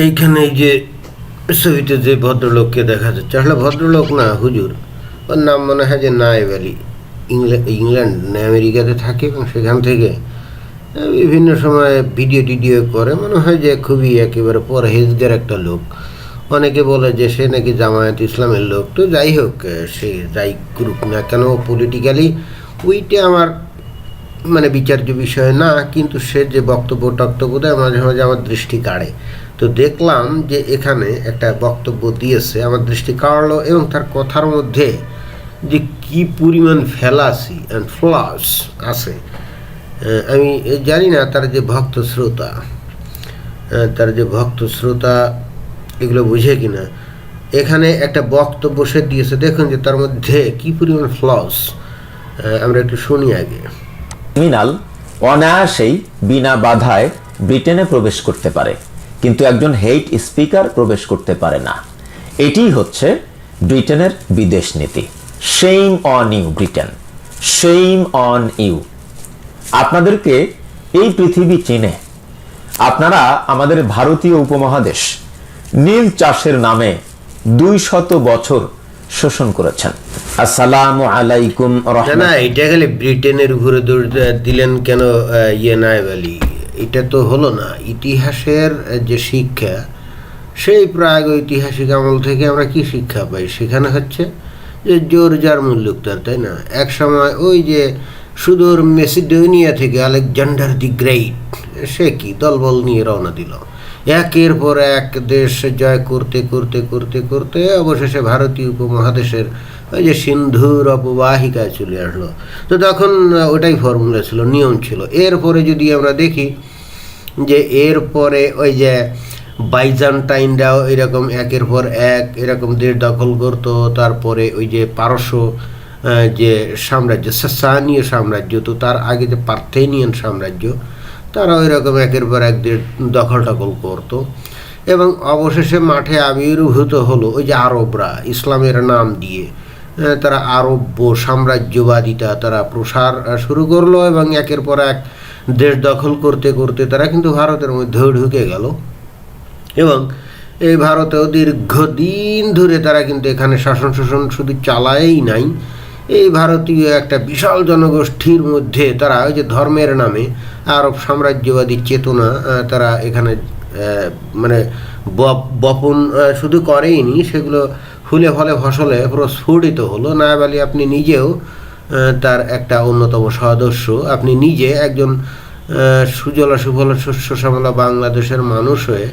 এইখানে এই যে ছবিতে যে ভদ্রলোককে দেখা যাচ্ছে। আসলে ভদ্রলোক না, হুজুর। ওর নাম মনে হয় যে নায়েব আলী। ইংল্যান্ড আমেরিকাতে থাকে এবং সেখান থেকে বিভিন্ন সময় ভিডিও টিডিও করে। মনে হয় যে খুবই একেবারে পরহেজগার একটা লোক। অনেকে বলে যে সে নাকি জামায়াত ইসলামের লোক। তো যাই হোক সে যাই করুক না কেন পলিটিক্যালি ওইটা আমার মানে বিচার্য বিষয় না, কিন্তু সে যে বক্তব্য টক্তব্য দেয়, মাঝে মাঝে আমার দৃষ্টি কাড়ে। তো দেখলাম যে এখানে একটা বক্তব্য দিয়েছে আমার দৃষ্টি কাড়লো এবং তার কথার মধ্যে যে কি পরিমাণ ফেলাসি অ্যান্ড ফ্লাস আছে। আমি জানি না তার যে ভক্ত শ্রোতা তার যে ভক্ত শ্রোতা এগুলো বুঝে কিনা। এখানে একটা বক্তব্য সে দিয়েছে, দেখুন যে তার মধ্যে কি পরিমাণ ফ্লস আমরা একটু শুনি আগে। ক্রিমিনাল অনায়াসেই বিনা বাধায় ব্রিটেনে প্রবেশ করতে পারে। কিন্তু একজন হেইট স্পিকার প্রবেশ করতে পারে না। এটিই হচ্ছে ব্রিটেনের বিদেশ নীতি। Shame on you Britain shame on you আপনাদেরকে এই পৃথিবী চিনে। আপনারা আমাদের ভারতীয় উপমহাদেশ নীল চাষের নামে দুই শত বছর শোষণ করেছেন। আসসালামু আলাইকুম না এটা গেলে ব্রিটেনের উপরে দিলেন কেন ইয়ে আলী এটা তো হলো না। ইতিহাসের যে শিক্ষা, সেই প্রাগ ঐতিহাসিক আমল থেকে আমরা কি শিক্ষা পাই? সেখানে হচ্ছে যে জোর যার মূল্যক তার তাই না? এক সময় ওই যে সুদূর মেসিডোনিয়া থেকে আলেকজান্ডার দি গ্রেট সে কি? দলবল নিয়ে রওনা দিল। একের পর এক দেশ জয় করতে করতে করতে করতে অবশেষে ভারতীয় উপমহাদেশের ওই যে সিন্ধুর অপবাহিকায় চলে আসলো। তো তখন ওটাই ফর্মুলা ছিল, নিয়ম ছিল। এরপরে যদি আমরা দেখি যে এরপরে ওই যে বাইজান্টাইনরাও এরকম একের পর এক এরকম দেশ দখল করতো, তারপরে ওই যে পারস্য যে সাম্রাজ্য, সাসানীয় সাম্রাজ্য, তো তার আগে যে পার্থেনিয়ান সাম্রাজ্য তারা ওই রকম একের পর এক দখল টখল করতো। এবং অবশেষে মাঠে আবির্ভূত হলো, ওই যে আরবরা, ইসলামের নাম দিয়ে। তারা আরব্য সাম্রাজ্যবাদিতা তারা প্রসার শুরু করল এবং একের পর এক দেশ দখল করতে করতে তারা কিন্তু ভারতের মধ্যেও ঢুকে গেল। এবং এই ভারতেও দীর্ঘদিন ধরে তারা কিন্তু এখানে শাসন শোষণ শুধু চালায়ই নাই। এই ভারতীয় একটা বিশাল জনগোষ্ঠীর মধ্যে তারা ওই যে ধর্মের নামে আরব সাম্রাজ্যবাদী চেতনা তারা এখানে মানে বপ- বপন শুধু করেইনি, সেগুলো ফুলে ফলে ফসলে প্রস্ফুটিত হলো। নায়াব আলী আপনি নিজেও তার একটা অন্যতম সদস্য। আপনি নিজে একজন সুজলা সুফল শস্য শ্যামলা বাংলাদেশের মানুষ হয়ে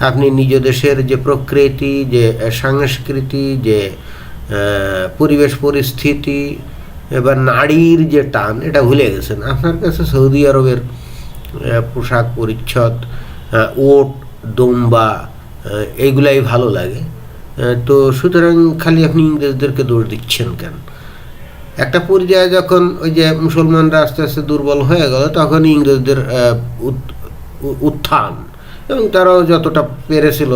আপনি নিজ দেশের যে প্রকৃতি, যে সংস্কৃতি, যে পরিবেশ পরিস্থিতি এবার নারীর যে টান, এটা ভুলে গেছেন। আপনার কাছে সৌদি আরবের পোশাক পরিচ্ছদ ওট, দম্বা এইগুলাই ভালো লাগে। তো সুতরাং খালি আপনি ইংরেজদেরকে দৌড় দিচ্ছেন কেন? একটা পর্যায়ে যখন ওই যে মুসলমানরা আস্তে আস্তে দুর্বল হয়ে গেল তখন ইংরেজদের উত্থান। এবং তারাও যতটা পেরেছিল,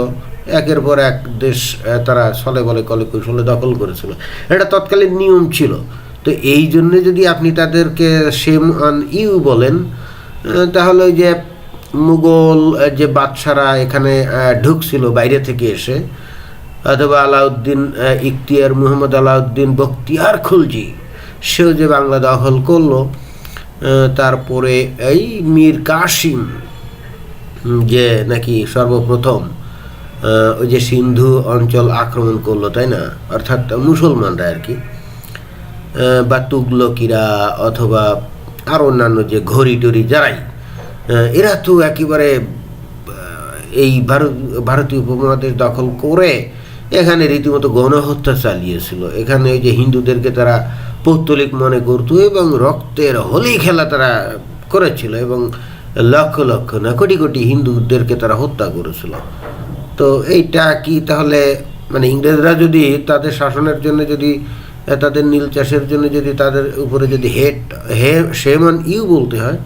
একের পর এক দেশ তারা ছলে বলে কলে কৌশলে দখল করেছিল। এটা তৎকালীন নিয়ম ছিল। তো এই জন্য যদি আপনি তাদেরকে সেম অন ইউ বলেন তাহলে ওই যে মুঘল যে বাদশারা এখানে ঢুকছিল বাইরে থেকে এসে অথবা আলাউদ্দিন আহ, ইখতিয়ার মুহাম্মদ আলাউদ্দিন বখতিয়ার খুলজি সেও যে বাংলা দখল করল তারপরে এই মীর উম, যে নাকি সর্বপ্রথম ওই যে সিন্ধু অঞ্চল আক্রমণ করল তাই না? অর্থাৎ মুসলমানরা আর কি। বা তুগলকিরা অথবা আর অন্যান্য যে ঘড়ি টড়ি যারাই এরা তো একেবারে এই ভারত, ভারতীয় উপমহাদেশ দখল করে এখানে রীতিমতো গণহত্যা চালিয়েছিল। এখানে ওই যে হিন্দুদেরকে তারা পৌত্তলিক মনে করতো এবং রক্তের হোলি খেলা তারা করেছিল এবং লক্ষ লক্ষ না, কোটি কোটি হিন্দুদেরকে তারা হত্যা করেছিল। তো এইটা কি তাহলে মানে ইংরেজরা যদি তাদের শাসনের জন্য যদি তাদের নীল চাষের জন্য যদি তাদের উপরে যদি হেড হে, সেমান ইউ বলতে হয়,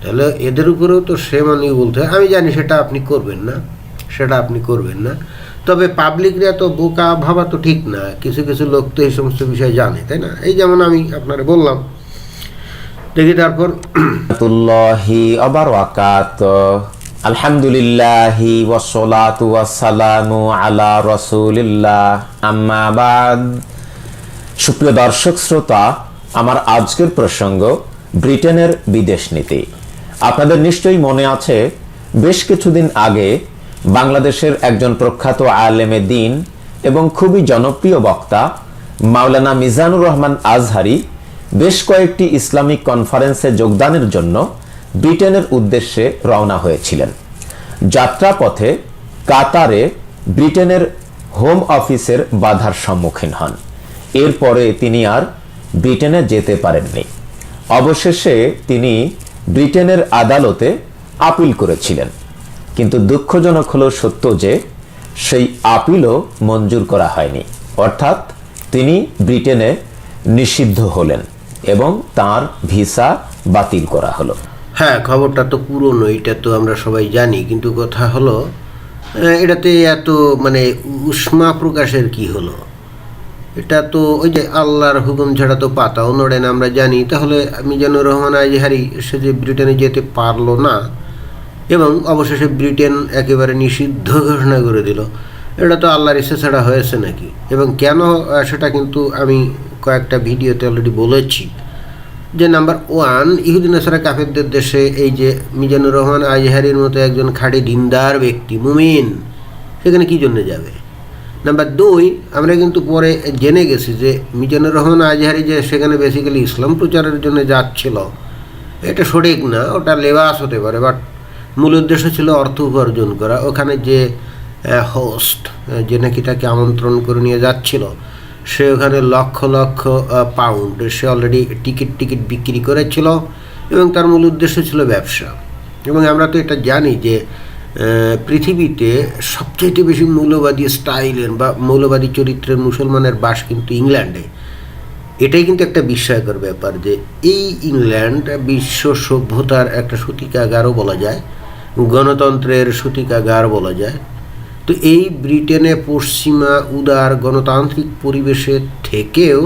তাহলে এদের উপরেও তো সেমান ইউ বলতে হয়। আমি জানি সেটা আপনি করবেন না, সেটা আপনি করবেন না। তবে পাবলিকরা তো বোকা ভাবা তো ঠিক না, কিছু কিছু লোক তো এই সমস্ত বিষয়ে জানে, তাই না? এই যেমন আমি আপনারা বললাম। দেখি তারপর। আলহামদুলিল্লাহি ওয়াসসালাতু ওয়াসসালামু আলা রাসূলিল্লাহ। আম্মা বাদ। সুপ্রিয় দর্শক শ্রোতা, আমার আজকের প্রসঙ্গ, ব্রিটেনের বিদেশ নীতি। আপনাদের নিশ্চয়ই মনে আছে, বেশ কিছুদিন আগে বাংলাদেশের একজন প্রখ্যাত আলেমে দিন এবং খুবই জনপ্রিয় বক্তা, মাওলানা মিজানুর রহমান আজহারি, বেশ কয়েকটি ইসলামিক কনফারেন্সে যোগদানের জন্য ব্রিটেনের উদ্দেশ্যে রওনা হয়েছিলেন। যাত্রাপথে কাতারে ব্রিটেনের হোম অফিসের বাধার সম্মুখীন হন। এরপরে তিনি আর ব্রিটেনে যেতে পারেননি। অবশেষে তিনি ব্রিটেনের আদালতে আপিল করেছিলেন। কিন্তু দুঃখজনক হলো সত্য যে, সেই আপিলও মঞ্জুর করা হয়নি। অর্থাৎ তিনি ব্রিটেনে নিষিদ্ধ হলেন এবং তার ভিসা বাতিল করা হলো। হ্যাঁ খবরটা তো পুরনো, এটা তো আমরা সবাই জানি, কিন্তু কথা হলো এটাতে এত মানে উষ্মা প্রকাশের কি হলো? এটা তো ওই যে আল্লাহর হুকুম ছাড়া তো পাতাও নড়ে না, আমরা জানি। তাহলে মিজানুর রহমান আজহারি সে যে ব্রিটেনে যেতে পারল না, এবং অবশেষে ব্রিটেন একেবারে নিষিদ্ধ ঘোষণা করে দিল। এটা তো আল্লাহর ইচ্ছে ছাড়া হয়েছে নাকি? এবং কেন সেটা কিন্তু আমি কয়েকটা ভিডিওতে অলরেডি বলেছি। যে নাম্বার ওয়ান ইহুদিন আসারা কাফেরদের দেশে এই যে মিজানুর রহমান আজহারির মতো একজন খাঁটি দিনদার ব্যক্তি, মুমিন, সেখানে কি জন্য যাবে? নাম্বার দুই, আমরা কিন্তু পরে জেনে গেছি যে মিজানুর রহমান আজহারি যে সেখানে বেসিক্যালি ইসলাম প্রচারের জন্য যাচ্ছিল, এটা সঠিক না, ওটা লেবাস হতে পারে বাট মূল উদ্দেশ্য ছিল অর্থ উপার্জন করা। ওখানে যে হোস্ট যে নাকি তাকে আমন্ত্রণ করে নিয়ে যাচ্ছিল, সে ওখানে লক্ষ লক্ষ পাউন্ড সে অলরেডি টিকিট টিকিট বিক্রি করেছিল, এবং তার মূল উদ্দেশ্য ছিল ব্যবসা। এবং আমরা তো এটা জানি যে পৃথিবীতে সবচাইতে বেশি মৌলবাদী স্টাইলের বা মৌলবাদী চরিত্রের মুসলমানের বাস কিন্তু ইংল্যান্ডে। এটাই কিন্তু একটা বিস্ময়কর ব্যাপার যে এই ইংল্যান্ড বিশ্ব সভ্যতার একটা সূতিকাগারও বলা যায়, গণতন্ত্রের সূতিকাগার বলা যায়। তো এই ব্রিটেনে পশ্চিমা উদার গণতান্ত্রিক পরিবেশে থেকেও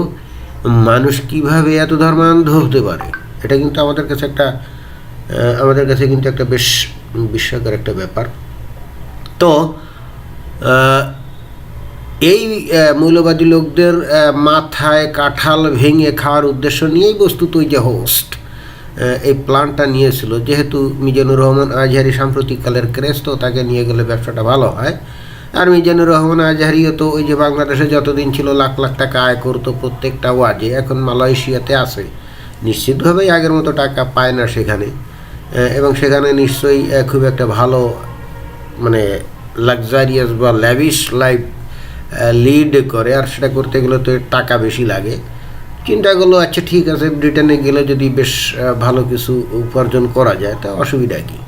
মানুষ কীভাবে এত ধর্মান্ধ হতে পারে? এটা কিন্তু আমাদের কাছে একটা আমাদের কাছে কিন্তু একটা বেশ বিস্ময়কর একটা ব্যাপার। তো এই মৌলবাদী লোকদের মাথায় কাঁঠাল ভেঙে খাওয়ার উদ্দেশ্য নিয়েই বস্তুত ওই যে হোস্ট এই প্ল্যানটা নিয়েছিল। যেহেতু মিজানুর রহমান আজহারি সাম্প্রতিককালের ক্রেস তো তাকে নিয়ে গেলে ব্যবসাটা ভালো হয়। আর মিজানুর রহমান আজহারিও তো ওই যে বাংলাদেশে যতদিন ছিল লাখ লাখ টাকা আয় করতো প্রত্যেকটা ওয়াজে, এখন মালয়েশিয়াতে আছে। নিশ্চিতভাবেই আগের মতো টাকা পায় না সেখানে। এবং সেখানে নিশ্চয়ই খুব একটা ভালো মানে লাক্সারিয়াস বা ল্যাভিশ লাইফ লিড করে। আর সেটা করতে গেলে তো টাকা বেশি লাগে। চিন্তা করল আচ্ছা ঠিক আছে ব্রিটেনে গেলে যদি বেশ ভালো কিছু উপার্জন করা যায়, তা অসুবিধা কি?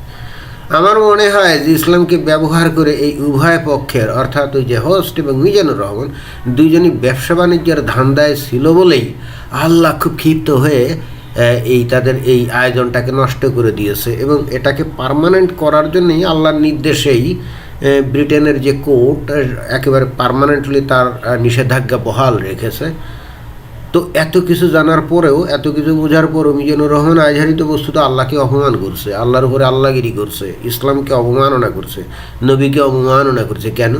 আমার মনে হয় যে ইসলামকে ব্যবহার করে এই উভয় পক্ষের, অর্থাৎ ওই যে হোস্ট এবং মিজানুর রহমান, দুইজনই ব্যবসা বাণিজ্যের ধান্দায় ছিল বলেই আল্লাহ খুব ক্ষিপ্ত হয়ে এই তাদের এই আয়োজনটাকে নষ্ট করে দিয়েছে এবং এটাকে পার্মানেন্ট করার জন্যই আল্লাহর নির্দেশেই ব্রিটেনের যে কোর্ট একেবারে পার্মানেন্টলি তার নিষেধাজ্ঞা বহাল রেখেছে। তো এত কিছু জানার পরেও, এত কিছু বোঝার পরেও মিজানুর রহমান আজহারি তো আল্লাহকে অপমান করছে। আল্লাহর উপরে আল্লাহগিরি করছে, ইসলামকে অবমাননা করছে, নবীকে অবমাননা করছে। কেন?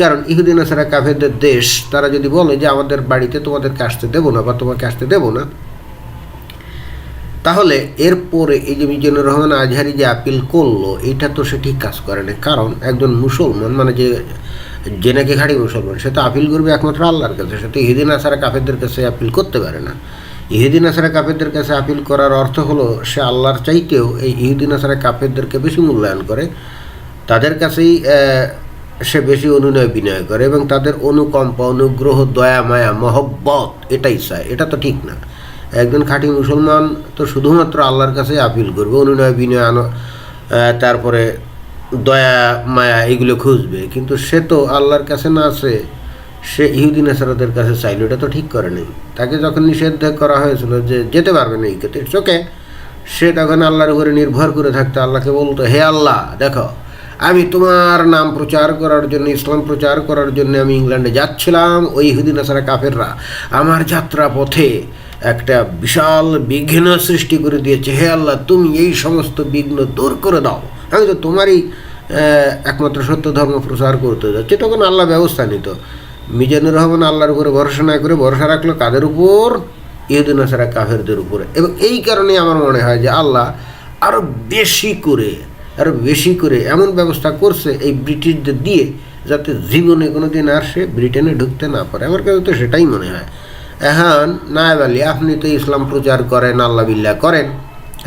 কারণ ইহুদিন আসারা কাফেরদের দেশ, তারা যদি বলে যে আমাদের বাড়িতে তোমাদেরকে আসতে দেবো না বা তোমাকে আসতে দেবো না তাহলে এরপরে এই যে মিজানুর রহমান আজহারি যে আপিল করল, এটা তো সে ঠিক কাজ করে না কারণ একজন মুসলমান মানে যে যে নাকি খাঁটি মুসলমান, সে তো আপিল করবে একমাত্র আল্লাহর কাছে। সে তো ইহুদিন আসারা কাফেরদের কাছে আপিল করতে পারে না। ইহুদিন আসারা কাফেরদের কাছে আপিল করার অর্থ হলো, সে আল্লাহর চাইতেও এই ইহুদিন আসারা কাফেরদেরকে বেশি মূল্যায়ন করে। তাদের কাছেই সে বেশি অনুনয় বিনয় করে এবং তাদের অনুকম্পা, অনুগ্রহ, দয়া, মায়া, মহব্বত এটাই চায়। এটা তো ঠিক না। একজন খাঁটি মুসলমান তো শুধুমাত্র আল্লাহর কাছে আপিল করবে, অনুনয় বিনয় আনো তারপরে দয়া, মায়া এগুলো খুঁজবে। কিন্তু সে তো আল্লাহর কাছে না আছে, সে ইহুদিন আসারদের কাছে চাইল, এটা তো ঠিক করে নেই। তাকে যখন নিষেধ করা হয়েছিল যে যেতে পারবে না এই ক্ষেত্রে চোখে সে তখন আল্লাহর উপরে নির্ভর করে থাকতো আল্লাহকে বলতো, হে আল্লাহ, দেখো, আমি তোমার নাম প্রচার করার জন্য, ইসলাম প্রচার করার জন্য আমি ইংল্যান্ডে যাচ্ছিলাম, ওই ইহুদিন আসারা কাফেররা আমার যাত্রা পথে একটা বিশাল বিঘ্ন সৃষ্টি করে দিয়েছে। হে আল্লাহ, তুমি এই সমস্ত বিঘ্ন দূর করে দাও। আমি তো তোমারই একমাত্র সত্য ধর্ম প্রচার করতে যাচ্ছি। তখন আল্লাহ ব্যবস্থা নিত। মিজানুর রহমান আল্লাহর উপরে ভরসা না করে ভরসা রাখল কাদের উপর? ইহুদিন আসারা কাফেরদের উপরে। এবং এই কারণে আমার মনে হয় যে আল্লাহ আরও বেশি করে আরও বেশি করে এমন ব্যবস্থা করছে এই ব্রিটিশদের দিয়ে, যাতে জীবনে কোনো দিন আর সে ব্রিটেনে ঢুকতে না পারে। আমার কাছে তো সেটাই মনে হয়। এখন নায়ব আলী, আপনি তো ইসলাম প্রচার করেন, আল্লাহ বিল্লাহ করেন।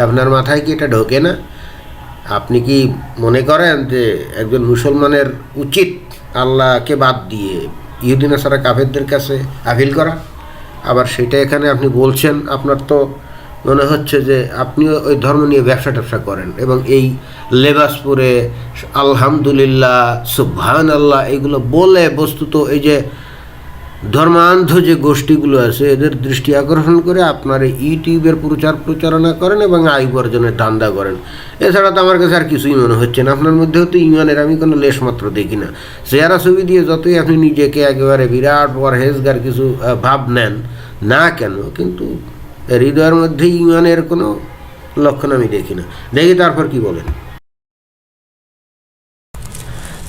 আপনার মাথায় কি এটা ঢোকে না? আপনি কি মনে করেন যে একজন মুসলমানের উচিত আল্লাহকে বাদ দিয়ে ইহুদিন সারা কাফেরদের কাছে আপিল করা? আবার সেটা এখানে আপনি বলছেন, আপনার তো মনে হচ্ছে যে আপনিও ওই ধর্ম নিয়ে ব্যবসা ট্যাবসা করেন এবং এই লেবাস পরে আলহামদুলিল্লাহ সুবহান আল্লাহ এগুলো বলে বস্তুত এই যে ধর্মান্ধ যে গোষ্ঠীগুলো আছে, এদের দৃষ্টি আকর্ষণ করে আপনার ইউটিউবের প্রচার প্রচারণা করেন এবং আয় উপার্জনের ধান্দা করেন। এছাড়া তো আমার কাছে আর কিছুই মনে হচ্ছে না। আপনার মধ্যেও তো ইমানের আমি কোনো লেশ মাত্র দেখি না। চেহারা ছবি দিয়ে যতই আপনি নিজেকে একেবারে বিরাট পরহেজগার কিছু ভাব নেন, না কেন? কিন্তু হৃদয়ের মধ্যে ইমানের কোনো লক্ষণ আমি দেখি না। দেখি তারপর কি বলেন।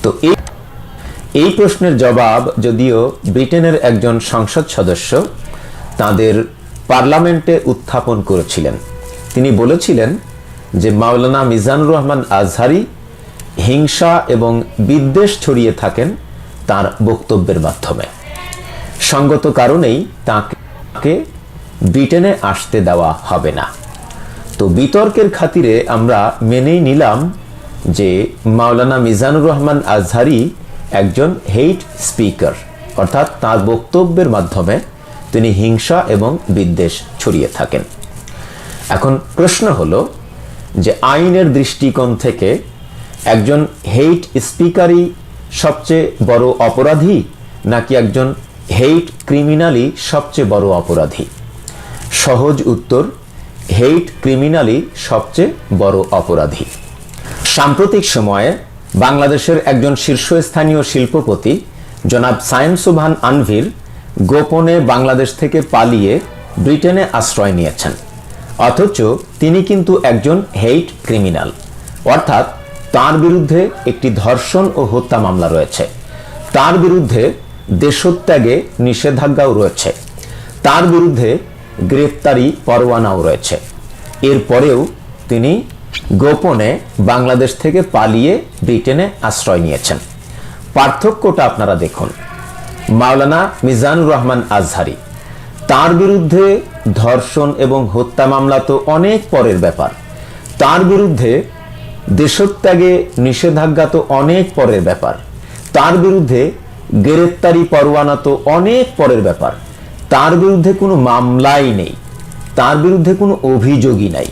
তো এই এই প্রশ্নের জবাব যদিও ব্রিটেনের একজন সংসদ সদস্য তাদের পার্লামেন্টে উত্থাপন করেছিলেন। তিনি বলেছিলেন যে মাওলানা মিজানুর রহমান আজহারি হিংসা এবং বিদ্বেষ ছড়িয়ে থাকেন তার বক্তব্যের মাধ্যমে। সঙ্গত কারণেই তাকে ব্রিটেনে আসতে দেওয়া হবে না। তো বিতর্কের খাতিরে আমরা মেনেই নিলাম যে মাওলানা মিজানুর রহমান আজহারি একজন হেইট স্পিকার অর্থাৎ তার বক্তব্যের মাধ্যমে তিনি হিংসা এবং বিদ্বেষ ছড়িয়ে থাকেন। এখন প্রশ্ন হলো যে আইনের দৃষ্টিকোণ থেকে একজন হেইট স্পিকারই সবচেয়ে বড় অপরাধী, নাকি একজন হেইট ক্রিমিনালই সবচেয়ে বড় অপরাধী? সহজ উত্তর হেইট ক্রিমিনালই সবচেয়ে বড় অপরাধী। সাম্প্রতিক সময়ে বাংলাদেশের একজন শীর্ষস্থানীয় শিল্পপতি, জনাব সায়েম সুবহান আনভির, গোপনে বাংলাদেশ থেকে পালিয়ে ব্রিটেনে আশ্রয় নিয়েছেন। অথচ তিনি কিন্তু একজন হেইট ক্রিমিনাল। অর্থাৎ তার বিরুদ্ধে একটি ধর্ষণ ও হত্যা মামলা রয়েছে। তার বিরুদ্ধে দেশত্যাগে নিষেধাজ্ঞাও রয়েছে। তার বিরুদ্ধে গ্রেপ্তারি পরোয়ানাও রয়েছে। এরপরেও তিনি গোপনে বাংলাদেশ থেকে পালিয়ে ব্রিটেনে আশ্রয় নিয়েছেন। পার্থক্যটা আপনারা দেখুন। মাওলানা মিজানুর রহমান আজহারি, তার বিরুদ্ধে ধর্ষণ এবং হত্যা মামলা তো অনেক পরের ব্যাপার। তার বিরুদ্ধে দেশত্যাগে নিষেধাজ্ঞা তো অনেক পরের ব্যাপার। তার বিরুদ্ধে গ্রেপ্তারি পরোয়ানা তো অনেক পরের ব্যাপার। তার বিরুদ্ধে কোনো মামলাই নেই। তার বিরুদ্ধে কোনো অভিযোগই নাই।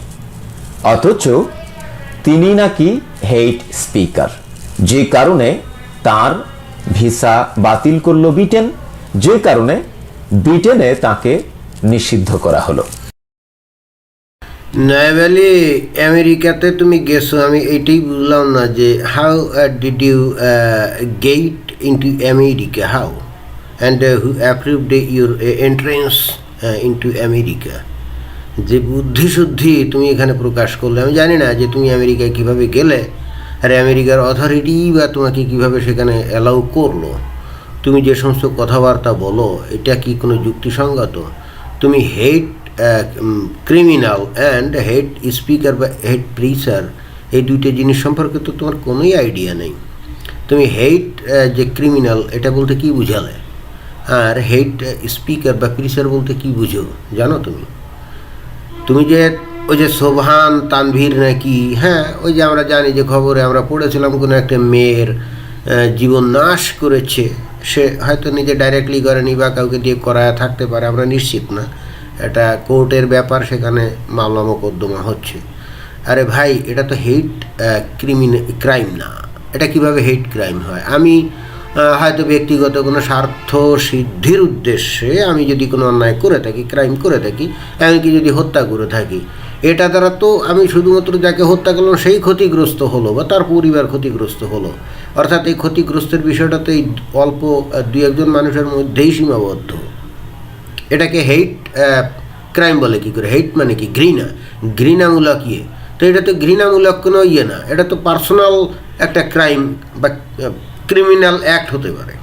অথচ তিনি নাকি হেইট স্পিকার। যে কারণে তার ভিসা বাতিল করল ব্রিটেন, যে কারণে ব্রিটেনে তাকে নিষিদ্ধ করা হলো। নয়াবেলি আমেরিকাতে তুমি গেছো, আমি এটাই বুঝলাম না যে how did you get into America how and who approved your entrance into America যে বুদ্ধিশুদ্ধি তুমি এখানে প্রকাশ করলে, আমি জানি না যে তুমি আমেরিকায় কীভাবে গেলে, আর আমেরিকার অথরিটি বা তোমাকে কীভাবে সেখানে অ্যালাউ করল, তুমি যে সমস্ত কথাবার্তা বলো, এটা কি কোনো যুক্তিসঙ্গত? তুমি head criminal and head speaker বা হেড প্রিসার এই দুইটা জিনিস সম্পর্কে তো তোমার কোনোই আইডিয়া নেই। তুমি হেড যে ক্রিমিনাল এটা বলতে কি বুঝালে? আর হেড স্পিকার বা প্রিসার বলতে কি বুঝো, জানো তুমি? তুমি যে ওই যে শোভান তানভীর নাকি? হ্যাঁ ওই যে আমরা জানি যে খবরে আমরা পড়েছিলাম কোনো একটা মেয়ের জীবন নাশ করেছে। সে হয়তো নিজে ডাইরেক্টলি করেনি বা কাউকে দিয়ে করায় থাকতে পারে, আমরা নিশ্চিত না। এটা কোর্টের ব্যাপার, সেখানে মামলা মোকদ্দমা হচ্ছে। আরে ভাই, এটা তো হেট ক্রিমিন ক্রাইম না। এটা কীভাবে হেট ক্রাইম হয়? আমি হয়তো ব্যক্তিগত কোনো স্বার্থ সিদ্ধির উদ্দেশ্যে আমি যদি কোনো অন্যায় করে থাকি ক্রাইম করে থাকি, এমনকি যদি হত্যা করে থাকি, এটা দ্বারা তো আমি শুধুমাত্র যাকে হত্যা করলাম সেই ক্ষতিগ্রস্ত হলো বা তার পরিবার ক্ষতিগ্রস্ত হলো। অর্থাৎ এই ক্ষতিগ্রস্তের বিষয়টা তো এই অল্প দুই একজন মানুষের মধ্যেই সীমাবদ্ধ। এটাকে হেইট ক্রাইম বলে কী করে? হেইট মানে কি? ঘৃণা। ঘৃণামূলক ইয়ে। তো এটা তো ঘৃণামূলক কোনো ইয়ে না। এটা তো পার্সোনাল একটা ক্রাইম বা ক্রিমিনাল অ্যাক্ট হতে পারে।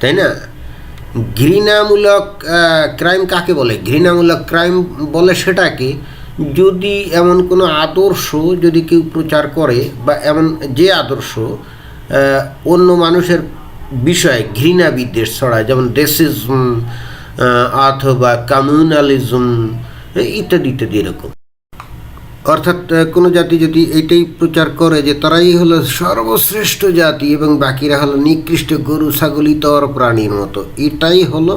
তাই না? ঘৃণামূলক ক্রাইম কাকে বলে? ঘৃণামূলক ক্রাইম বলে সেটাকে যদি এমন কোনো আদর্শ যদি কেউ প্রচার করে বা এমন যে আদর্শ অন্য মানুষের বিষয়ে ঘৃণা বিদ্বেষ ছড়ায়, যেমন ডেসিজম অথবা কমিউনালিজম ইত্যাদি ইত্যাদি এরকম। অর্থাৎ কোনো জাতি যদি এটাই প্রচার করে যে তারাই হলো সর্বশ্রেষ্ঠ জাতি এবং বাকিরা হলো নিকৃষ্ট গরু ছাগলি তর প্রাণীর মতো। এটাই হলো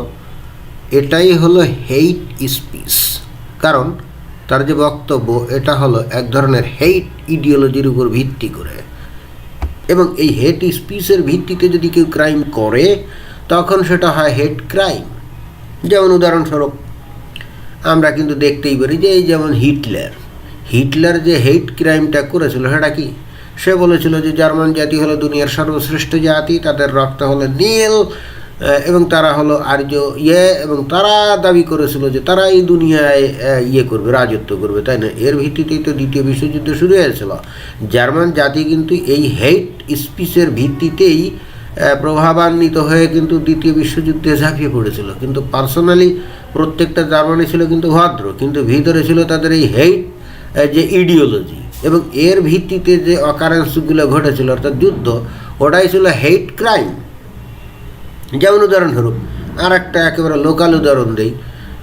এটাই হলো হেইট স্পিচ কারণ, তার যে বক্তব্য, এটা হলো এক ধরনের হেইট ইডিওলজির উপর ভিত্তি করে। এবং এই হেট স্পিচের ভিত্তিতে যদি কেউ ক্রাইম করে, তখন সেটা হয় হেট ক্রাইম যেমন উদাহরণস্বরূপ, আমরা কিন্তু দেখতেই পারি যে এই যেমন হিটলার হিটলার যে হেট ক্রাইমটা করেছিল, সেটা কি? সে বলেছিল যে জার্মান জাতি হলো দুনিয়ার সর্বশ্রেষ্ঠ জাতি, তাদের রক্ত হলো নীল এবং তারা হলো আর্য ইয়ে এবং তারা দাবি করেছিল যে তারা এই দুনিয়ায় ইয়ে করবে, রাজত্ব করবে, তাই না? এর ভিত্তিতেই তো দ্বিতীয় বিশ্বযুদ্ধ শুরু হয়েছিল। জার্মান জাতি কিন্তু এই হেট স্পিচের ভিত্তিতেই প্রভাবান্বিত হয়ে কিন্তু দ্বিতীয় বিশ্বযুদ্ধে ঝাঁপিয়ে পড়েছিল। কিন্তু পার্সোনালি প্রত্যেকটা জার্মানি ছিল কিন্তু ভদ্র, কিন্তু ভিতরে ছিল তাদের এই হেইট যে ইডিওলজি এবং এর ভিত্তিতে যে অকারেন্সগুলো ঘটেছিল, অর্থাৎ যুদ্ধ, ওটাই ছিল হেইট ক্রাইম যেমন উদাহরণস্বরূপ আর একটা একেবারে লোকাল উদাহরণ দেই।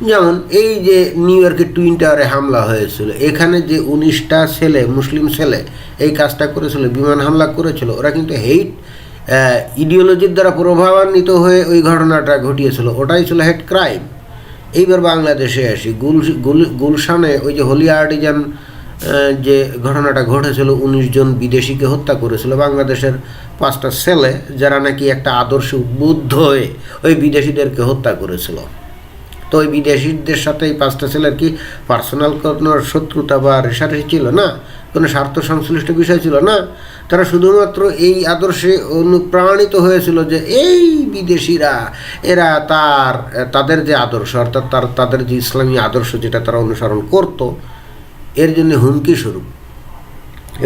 যেমন এই যে নিউ ইয়র্কের টুইন টাওয়ারে হামলা হয়েছিল, এখানে যে উনিশটা ছেলে, মুসলিম ছেলে, এই কাজটা করেছিল, বিমান হামলা করেছিল, ওরা কিন্তু হেইট ইডিওলজির দ্বারা প্রভাবান্বিত হয়ে ওই ঘটনাটা ঘটিয়েছিল, ওটাই ছিল হেড ক্রাইম এইবার বাংলাদেশে আসি। গুল, গুল- গুলশানে ওই যে হোলি আর্টিজান যে ঘটনাটা ঘটেছিল, উনিশ জন বিদেশিকে হত্যা করেছিল। বাংলাদেশের পাঁচটা ছেলে, যারা নাকি একটা আদর্শে উদ্বুদ্ধ হয়ে ওই বিদেশিদেরকে হত্যা করেছিল। তো ওই বিদেশিদের সাথে এই পাঁচটা ছেলের কি পার্সোনাল কোনো শত্রুতা বা রেশারেশি ছিল না? কোনো স্বার্থ সংশ্লিষ্ট বিষয় ছিল না, তারা শুধুমাত্র এই আদর্শে অনুপ্রাণিত হয়েছিল যে এই বিদেশিরা, এরা তার, তাদের যে আদর্শ, অর্থাৎ তার, তাদের যে ইসলামী আদর্শ যেটা তারা অনুসরণ করত, এর জন্য হুমকি স্বরূপ।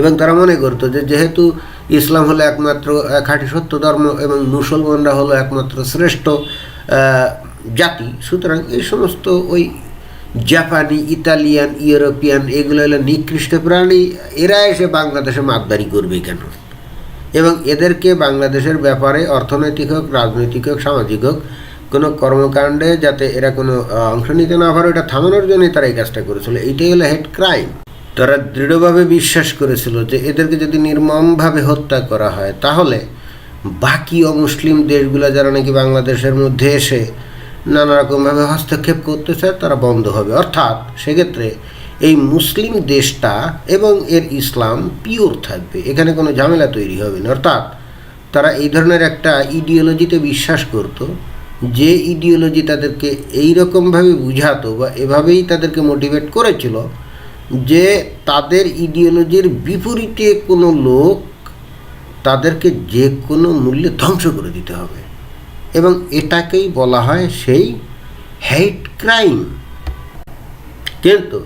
এবং তারা মনে করতো যে যেহেতু ইসলাম হলো একমাত্র খাঁটি সত্য ধর্ম এবং মুসলমানরা হলো একমাত্র শ্রেষ্ঠ জাতি, সুতরাং এই সমস্ত ওই জাপানি ইতালিয়ান ইউরোপিয়ান এগুলো হলো নিকৃষ্ট প্রাণী। এরা এসে বাংলাদেশে মাতবাড়ি করবে কেন? এবং এদেরকে বাংলাদেশের ব্যাপারে অর্থনৈতিক হোক, রাজনৈতিক হোক, সামাজিক হোক, কোনো কর্মকাণ্ডে যাতে এরা কোনো অংশ নিতে না পারে এটা থামানোর জন্যই তারা এই কাজটা করেছিল। এইটাই হলো হেড ক্রাইম। তারা দৃঢ়ভাবে বিশ্বাস করেছিল যে এদেরকে যদি নির্মমভাবে হত্যা করা হয়, তাহলে বাকি অমুসলিম দেশগুলো যারা নাকি বাংলাদেশের মধ্যে এসে নানা রকমভাবে হস্তক্ষেপ করতে চায় তারা বন্ধ হবে। অর্থাৎ সেক্ষেত্রে এই মুসলিম দেশটা এবং এর ইসলাম পিওর থাকবে। এখানে কোনো ঝামেলা তৈরি হবে না। অর্থাৎ তারা এই ধরনের একটা ইডিওলজিতে বিশ্বাস করত, যে ইডিওলজি তাদেরকে এই রকমভাবে বুঝাতো বা এভাবেই তাদেরকে মোটিভেট করেছিল, যে তাদের ইডিওলজির বিপরীতে কোনো লোক তাদেরকে যে কোনো মূল্যে ধ্বংস করে দিতে হবে। এবং এটাকেই বলা হয় সেই হেট ক্রাইম। কিন্তু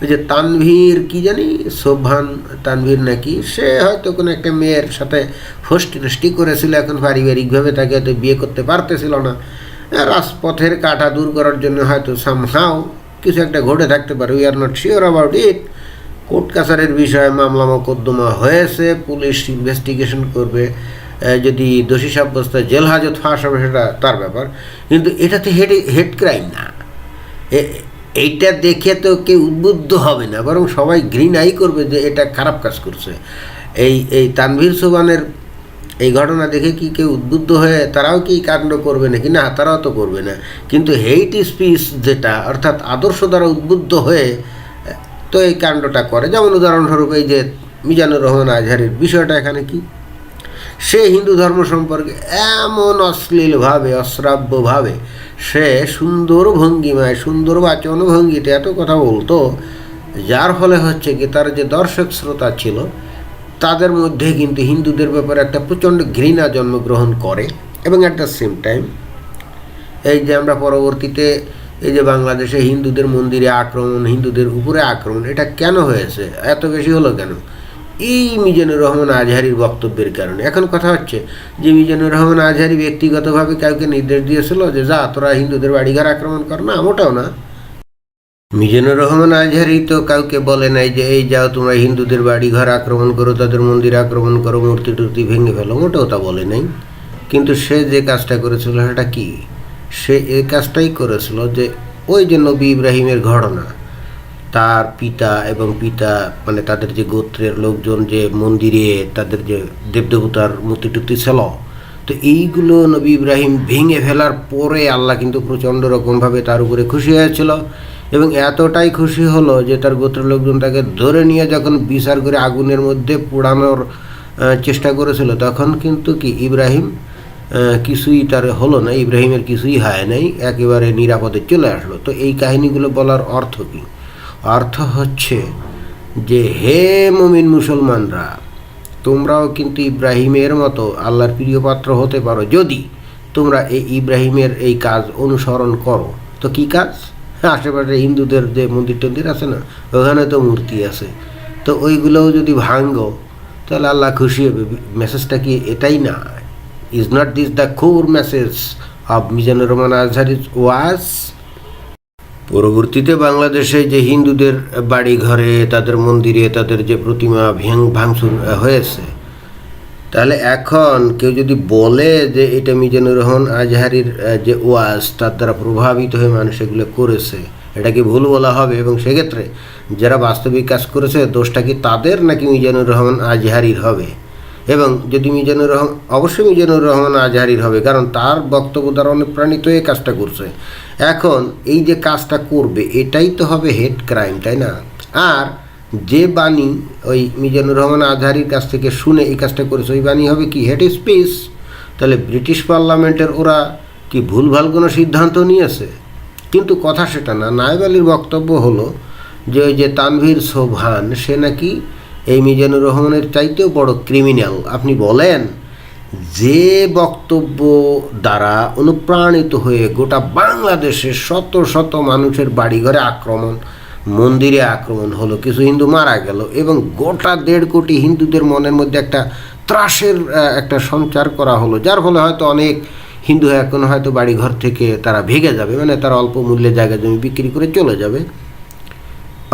ওই যে তানভীর কি জানি, শোভান তানভীর নাকি, সে হয়তো কোনো একটা মেয়ের সাথে ফষ্টি নষ্টি করেছিল, এখন পারিবারিকভাবে তাকে হয়তো বিয়ে করতে পারতেছিল না। রাজপথের কাটা দূর করার জন্য হয়তো সামহাও কিছু একটা ঘটে থাকতে পারে we are not sure about it court কাছারের বিষয়ে মামলা মোকদ্দমা হয়েছে, পুলিশ ইনভেস্টিগেশন করবে। যদি দোষী সাব্যস্ত জেল হাজত ফাঁস হবে সেটা তার ব্যাপার। কিন্তু এটাতে হেড হেড ক্রাইম না। এইটা দেখে তো কেউ উদ্বুদ্ধ হবে না, বরং সবাই ঘৃণাই করবে যে এটা খারাপ কাজ করছে। এই এই তানভীর সোবানের এই ঘটনা দেখে কি কেউ উদ্বুদ্ধ হয়ে তারাও কি কাণ্ড করবে নাকি? না, তারাও তো করবে না। কিন্তু হেইট স্পিচ যেটা, অর্থাৎ আদর্শ দ্বারা উদ্বুদ্ধ হয়ে তো এই কাণ্ডটা করে। যেমন উদাহরণস্বরূপ এই যে মিজানুর রহমান আজহারের বিষয়টা এখানে কি? সে হিন্দু ধর্ম সম্পর্কে এমন অশ্লীলভাবে, অশ্রাব্যভাবে, সে সুন্দর ভঙ্গিমায়, সুন্দর বাচন ভঙ্গিতে এত কথা বলতো, যার ফলে হচ্ছে কি তার যে দর্শক শ্রোতা ছিল, তাদের মধ্যে কিন্তু হিন্দুদের ব্যাপারে একটা প্রচণ্ড ঘৃণা জন্মগ্রহণ করে, এবং অ্যাট দ্য সেম টাইম এই যে আমরা পরবর্তীতে এই যে বাংলাদেশে হিন্দুদের মন্দিরে আক্রমণ, হিন্দুদের উপরে আক্রমণ, এটা কেন হয়েছে? এত বেশি হলো কেন? এই মিজানুর রহমান আজহারির বক্তব্যের কারণে। এখন কথা হচ্ছে যে মিজানুর রহমান আজহারি ব্যক্তিগতভাবে কাউকে নির্দেশ দিয়েছিল যে, যা, তোরা হিন্দুদের বাড়িঘর আক্রমণ কর। না, মোটাও না। মিজানুর রহমান আজহারি তো কাউকে বলে নাই যে, এই যাও, তোমরা হিন্দুদের বাড়ি ঘর আক্রমণ করো, তাদের মন্দির আক্রমণ করো, মূর্তি টুর্তি ভেঙে ফেলো। ওটাও তা বলে নাই। কিন্তু সে যে কাজটা করেছিল, সেটা কি? সে এই কাজটাই করেছিল যে, ওই যে নবী ইব্রাহিমের ঘটনা তার পিতা এবং পিতা মানে তাদের যে গোত্রের লোকজন, যে মন্দিরে তাদের যে দেবদেবতার মূর্তি টুর্তি ছিল, তো এইগুলো নবী ইব্রাহিম ভেঙে ফেলার পরে আল্লাহ কিন্তু প্রচণ্ড রকমভাবে তার উপরে খুশি হয়েছিল এবং এতটাই খুশি হলো যে তার গোত্রের লোকজন তাকে ধরে নিয়ে যখন বিচার করে আগুনের মধ্যে পোড়ানোর চেষ্টা করেছিল, তখন কিন্তু কি ইব্রাহিম কিছুই তার হলো না, ইব্রাহিমের কিছুই হয় নাই, একেবারে নিরাপদে চলে আসলো। তো এই কাহিনীগুলো বলার অর্থ কী? অর্থ হচ্ছে যে, হে মুমিন মুসলমানরা, তোমরাও কিন্তু ইব্রাহিমের মতো আল্লাহর প্রিয় পাত্র হতে পারো। যদি তোমরা এই ইব্রাহিমের এই কাজ অনুসরণ করো, তো কি কাজ? আশেপাশে হিন্দুদের যে মন্দির টন্দির আছে না, ওখানে তো মূর্তি আছে। তো ওইগুলোও যদি ভাঙ্গো তাহলে আল্লাহ খুশি হবে। মেসেজটা কি এটাই না? Is not this the core message of Mizanur Rahman Azhar is was? পরবর্তীতে বাংলাদেশে যে হিন্দুদের বাড়ি ঘরে তাদের মন্দিরে, তাদের যে প্রতিমা ভাঙচুর হয়েছে, তাহলে এখন কেউ যদি বলে যে এটা মিজানুর রহমান আজহারির যে ওয়াজ, তার দ্বারা প্রভাবিত হয়ে মানুষ এগুলো করেছে, এটা কি ভুল বলা হবে? এবং সেক্ষেত্রে যারা বাস্তবিক কাজ করেছে, দোষটা কি তাদের নাকি মিজানুর রহমান আজহারির হবে? এবং যদি মিজানুর রহমান, অবশ্যই মিজানুর রহমান আজহারির হবে, কারণ তার বক্তব্য দ্বারা অনুপ্রাণিত এই কাজটা করছে। এখন এই যে কাজটা করবে, এটাই তো হবে হেড ক্রাইম তাই না? আর যে বাণী ওই মিজানুর রহমান আজহারির কাছ থেকে শুনে এই কাজটা করেছে, ওই বাণী হবে কি? হেড স্পিচ তাহলে ব্রিটিশ পার্লামেন্টের ওরা কি ভুলভাল কোনো সিদ্ধান্ত নিয়েছে? কিন্তু কথা সেটা না। নায়েব আলীর বক্তব্য হলো যে, ওই যে তানভীর সোভান সে নাকি এই মিজানুর রহমানের চাইতেও বড় ক্রিমিনাল আপনি বলেন, যে বক্তব্য দ্বারা অনুপ্রাণিত হয়ে গোটা বাংলাদেশের শত শত মানুষের বাড়িঘরে আক্রমণ, মন্দিরে আক্রমণ হলো, কিছু হিন্দু মারা গেল এবং গোটা দেড় কোটি হিন্দুদের মনের মধ্যে একটা ত্রাসের একটা সঞ্চার করা হলো, যার ফলে হয়তো অনেক হিন্দু এখন হয়তো বাড়িঘর থেকে তারা ভেগে যাবে মানে তারা অল্প মূল্যে জায়গা জমি বিক্রি করে চলে যাবে।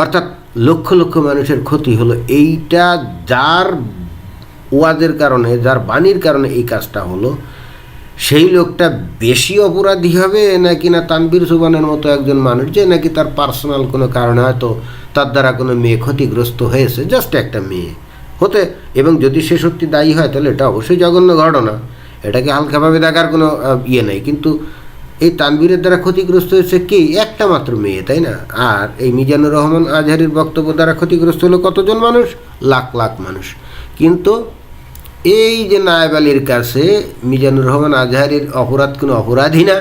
অর্থাৎ লক্ষ লক্ষ মানুষের ক্ষতি হলো। এইটা যার ওয়াজের কারণে, যার বাণীর কারণে এই কাজটা হলো। সেই লোকটা বেশি অপরাধী হবে নাকি না তানবীর সুবানের মতো একজন মানুষ যে নাকি তার পার্সোনাল কোনো কারণে হয়তো তার দ্বারা কোনো মেয়ে ক্ষতিগ্রস্ত হয়েছে, জাস্ট একটা মেয়ে। হতে, এবং যদি সে সত্যি দায়ী হয় তাহলে এটা অবশ্যই জঘন্য ঘটনা। এটাকে হালকাভাবে দেখার কোনো ইয়ে নেই। কিন্তু এই তানবীরের দ্বারা ক্ষতিগ্রস্ত হয়েছে কে? একটা মাত্র মেয়ে, তাই না? আর এই মিজানুর রহমান আজহারির বক্তব্য দ্বারা ক্ষতিগ্রস্ত হলো কতজন মানুষ? লাখ লাখ মানুষ। কিন্তু এই যে নায়েব আলীর কাছে মিজানুর রহমান আজহারির অপরাধ কোনো অপরাধী না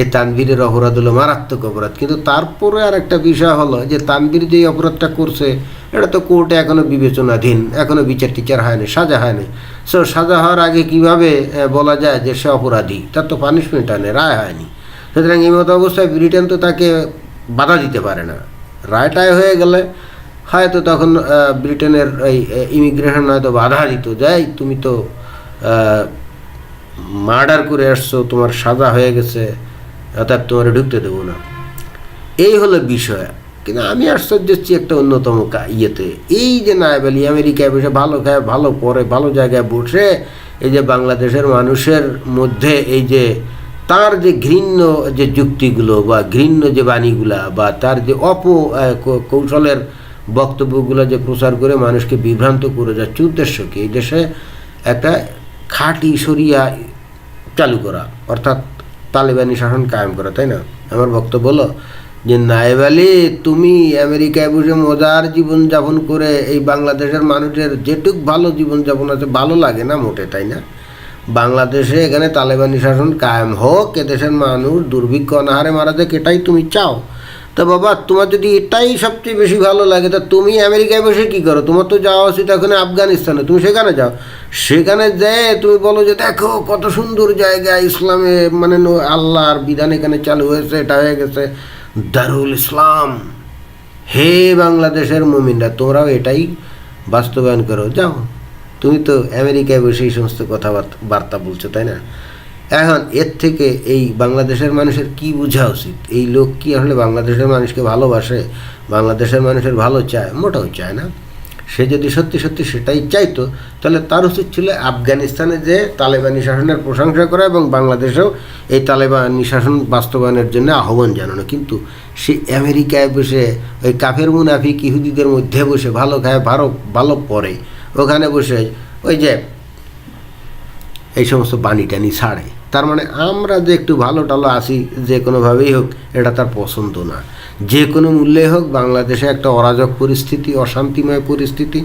এই তানবীরের অপরাধ হলো মারাত্মক অপরাধ। কিন্তু তারপরে আর একটা বিষয় হলো যে তানবীর যে অপরাধটা করছে, এটা তো কোর্টে এখনও বিবেচনাধীন, এখনও বিচার টিচার হয়নি সাজা হয়নি সো সাজা হওয়ার আগে কীভাবে বলা যায় যে সে অপরাধী? তার তো পানিশমেন্ট হয়নি রায় হয়নি। সুতরাং এই মতো অবস্থায় ব্রিটেন তো তাকে বাধা দিতে পারে না। রায়টায় হয়ে গেলে হয়তো তখন ব্রিটেনের এই ইমিগ্রেশন হয়তো বাধা দিত যাই তুমি তো মার্ডার করে আসছো, তোমার সাজা হয়ে গেছে। অর্থাৎ তোমার ঢুকতে দেবো না। এই হলো বিষয়। কিন্তু আমি আশ্চর্য হচ্ছি একটা অন্যতম ইয়েতে। এই যে নায়েব আলী আমেরিকায় বসে ভালো খায়, ভালো পরে, ভালো জায়গায় বসে এই যে বাংলাদেশের মানুষের মধ্যে এই যে তার যে ঘৃণ্য যে যুক্তিগুলো বা ঘৃণ্য যে বাণীগুলা বা তার যে অপ কৌশলের বক্তব্যগুলো যে প্রচার করে মানুষকে বিভ্রান্ত করে যাচ্ছে উদ্দেশ্য কি এই দেশে একটা খাঁটি সরিয়া চালু করা। অর্থাৎ তালেবানি শাসন কায়েম করা, তাই না? আমার বক্তব্য বলো যে, নায়েব আলী, তুমি আমেরিকায় বসে মজার জীবনযাপন করে এই বাংলাদেশের মানুষের যেটুক ভালো জীবনযাপন আছে, ভালো লাগে না মোটে, তাই না? বাংলাদেশে এখানে তালেবানি শাসন কায়েম হোক, এদেশের মানুষ দুর্ভিক্ষ অনাহারে মারা যাক, এটাই তুমি চাও। তা বাবা, তোমার যদি এটাই সবচেয়ে বেশি ভালো লাগে, তা তুমি আমেরিকায় বসে কি করো? তোমার তো যাওয়া উচিত এখন আফগানিস্তানে, তুমি সেখানে যাও। সেখানে যে তুমি বলো যে দেখো কত সুন্দর জায়গা ইসলামে মানে আল্লাহর বিধান এখানে চালু হয়েছে, এটা হয়ে গেছে। দারুল ইসলাম। হে বাংলাদেশের মুমিনরা, তোমরাও এটাই বাস্তবায়ন করো। যাও, তুমি তো আমেরিকায় বসে এই সমস্ত কথাবার্তা, বার্তা বলছো, তাই না? এখন এর থেকে এই বাংলাদেশের মানুষের কি বোঝা উচিত? এই লোক কি আসলে বাংলাদেশের মানুষকে ভালোবাসে? বাংলাদেশের মানুষের ভালো চায়? মোটাও চায় না। সে যদি সত্যি সত্যি সেটাই চাইতো, তাহলে তার উচিত ছিল আফগানিস্তানে যে তালেবানি শাসনের প্রশংসা করা এবং বাংলাদেশেও এই তালেবানি শাসন বাস্তবায়নের জন্য আহ্বান জানানো। কিন্তু সে আমেরিকায় বসে, ওই কাফের মুনাফিক ইহুদিদের মধ্যে বসে, ভালো খায়, ভালো ভালো পরে ওখানে বসে ওই যে এই সমস্ত বাণী টানি ছাড়ে। তার মানে আমরা যে একটু ভালো টালো আসি যে কোনোভাবেই হোক, এটা তার পছন্দ না। যে কোনো মূল্যে হোক, বাংলাদেশে একটা অরাজক পরিস্থিতি, অশান্তিময় পরিস্থিতি,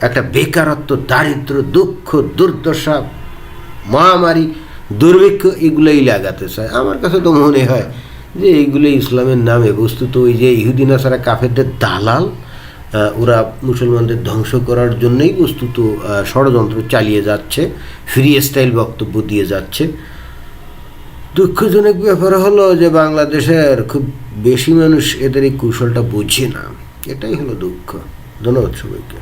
একটা বেকারত্ব, দারিদ্র, দুঃখ, দুর্দশা, মহামারী, দুর্ভিক্ষ, এগুলোই লাগাতে চায়। আমার কাছে তো মনে হয় যে এইগুলো ইসলামের নামে বস্তুত ওই যে ইহুদিন আসারা কাফেরদের দালাল ওরা মুসলমানদের ধ্বংস করার জন্যই বস্তুত ষড়যন্ত্র চালিয়ে যাচ্ছে, ফ্রি স্টাইল বক্তব্য দিয়ে যাচ্ছে। দুঃখজনক ব্যাপার হলো যে বাংলাদেশের খুব বেশি মানুষ এদের এই কৌশলটা বুঝে না। এটাই হলো দুঃখ, ধন্যবাদ সবাইকে।